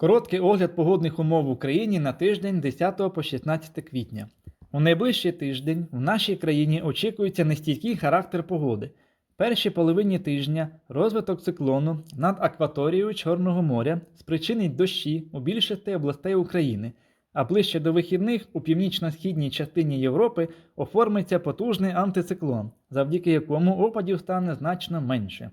Короткий огляд погодних умов в Україні на тиждень 10 по 16 квітня. У найближчий тиждень в нашій країні очікується нестійкий характер погоди. Першій половині тижня розвиток циклону над акваторією Чорного моря спричинить дощі у більшості областей України, а ближче до вихідних у північно-східній частині Європи оформиться потужний антициклон, завдяки якому опадів стане значно менше.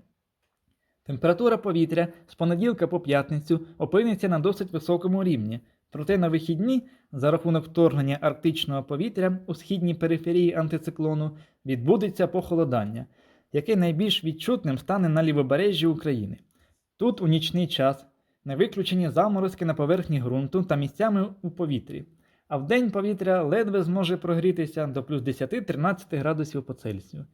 Температура повітря з понеділка по п'ятницю опиниться на досить високому рівні, проте на вихідні, за рахунок вторгнення арктичного повітря у східній периферії антициклону, відбудеться похолодання, яке найбільш відчутним стане на лівобережжі України. Тут у нічний час не виключені заморозки на поверхні ґрунту та місцями у повітрі, а вдень повітря ледве зможе прогрітися до плюс 10-13 градусів по Цельсію.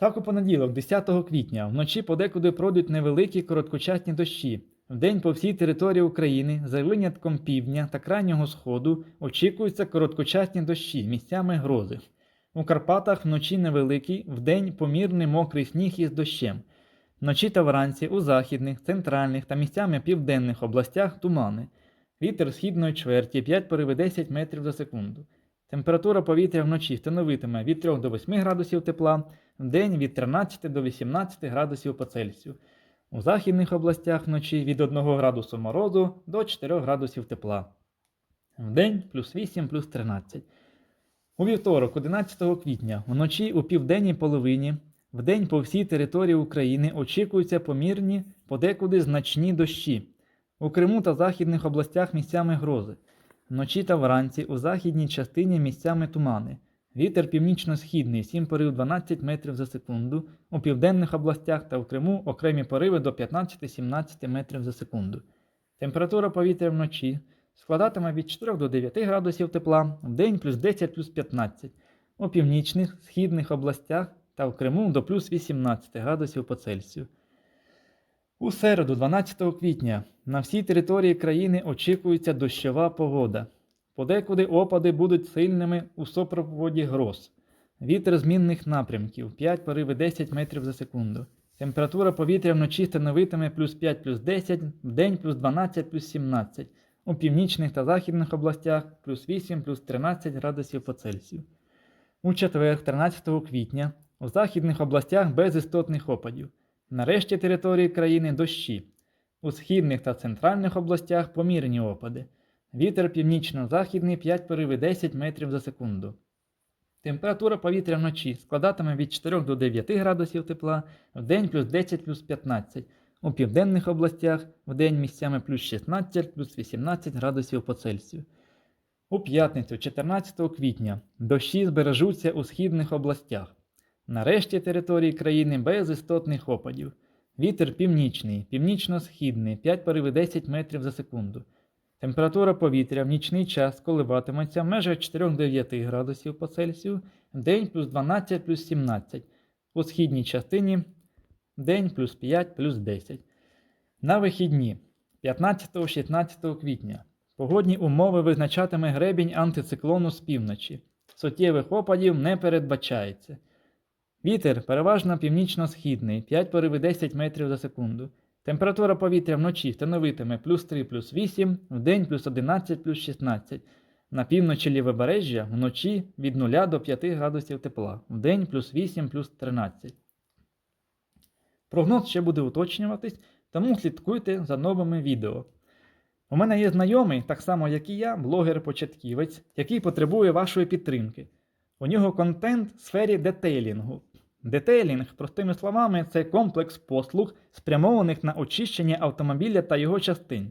Так у понеділок, 10 квітня, вночі подекуди пройдуть невеликі короткочасні дощі. Вдень по всій території України, за винятком півдня та крайнього сходу, очікуються короткочасні дощі, місцями грози. У Карпатах вночі невеликий, вдень помірний мокрий сніг із дощем. Вночі та вранці у західних, центральних та місцями південних областях тумани. Вітер східної чверті 5 пориви 10 метрів за секунду. Температура повітря вночі становитиме від 3 до 8 градусів тепла, вдень від 13 до 18 градусів по Цельсію. У західних областях вночі від 1 градусу морозу до 4 градусів тепла. Вдень плюс 8 плюс 13. У вівторок, 11 квітня, вночі у південній половині, вдень по всій території України очікуються помірні, подекуди значні дощі. У Криму та західних областях місцями грози. Вночі та вранці у західній частині місцями тумани. Вітер північно-східний 7 порив 12 метрів за секунду, у південних областях та в Криму окремі пориви до 15-17 метрів за секунду. Температура повітря вночі складатиме від 4 до 9 градусів тепла, вдень плюс 10 плюс 15, у північних, східних областях та в Криму до плюс 18 градусів по Цельсію. У середу, 12 квітня, на всій території країни очікується дощова погода. Подекуди опади будуть сильними у супроводі гроз. Вітер змінних напрямків 5 пориви 10 метрів за секунду. Температура повітря вночі становитиме плюс 5 плюс 10, вдень плюс 12 плюс 17, у північних та західних областях плюс 8 плюс 13 градусів по Цельсію. У четвер, 13 квітня, у західних областях без істотних опадів. На решті території країни дощі. У східних та центральних областях помірні опади. Вітер північно-західний 5 пориви 10 метрів за секунду. Температура повітря вночі складатиме від 4 до 9 градусів тепла, вдень плюс 10 плюс 15, у південних областях вдень місцями плюс 16 плюс 18 градусів по Цельсію. У п'ятницю, 14 квітня, дощі збережуться у східних областях. На решті території країни без істотних опадів. Вітер північний, північно-східний 5 пориви 10 метрів за секунду. Температура повітря в нічний час коливатиметься в межах 4-9 градусів по Цельсію, день плюс 12 плюс 17, у східній частині день плюс 5 плюс 10. На вихідні 15-16 квітня погодні умови визначатиме гребінь антициклону з півночі. Суттєвих опадів не передбачається. Вітер переважно північно-східний 5 пориви 10 метрів за секунду. Температура повітря вночі становитиме плюс 3 плюс 8, вдень плюс 11 плюс 16. На півночі лівобережжя вночі від 0 до 5 градусів тепла, вдень плюс 8 плюс 13. Прогноз ще буде уточнюватись, тому слідкуйте за новими відео. У мене є знайомий, так само як і я, блогер-початківець, який потребує вашої підтримки. У нього контент в сфері детейлінгу. Детейлінг, простими словами, це комплекс послуг, спрямованих на очищення автомобіля та його частин.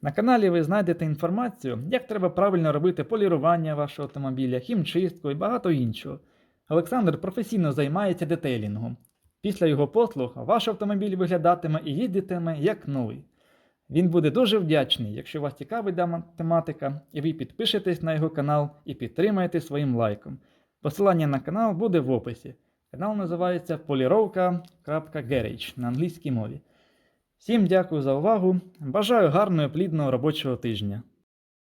На каналі ви знайдете інформацію, як треба правильно робити полірування вашого автомобіля, хімчистку і багато іншого. Олександр професійно займається детейлінгом. Після його послуг ваш автомобіль виглядатиме і їздитиме як новий. Він буде дуже вдячний, якщо вас цікавить дана тематика, і ви підпишетесь на його канал і підтримаєте своїм лайком. Посилання на канал буде в описі. Канал називається Поліровка.Garage на англійській мові. Всім дякую за увагу. Бажаю гарного плідного робочого тижня.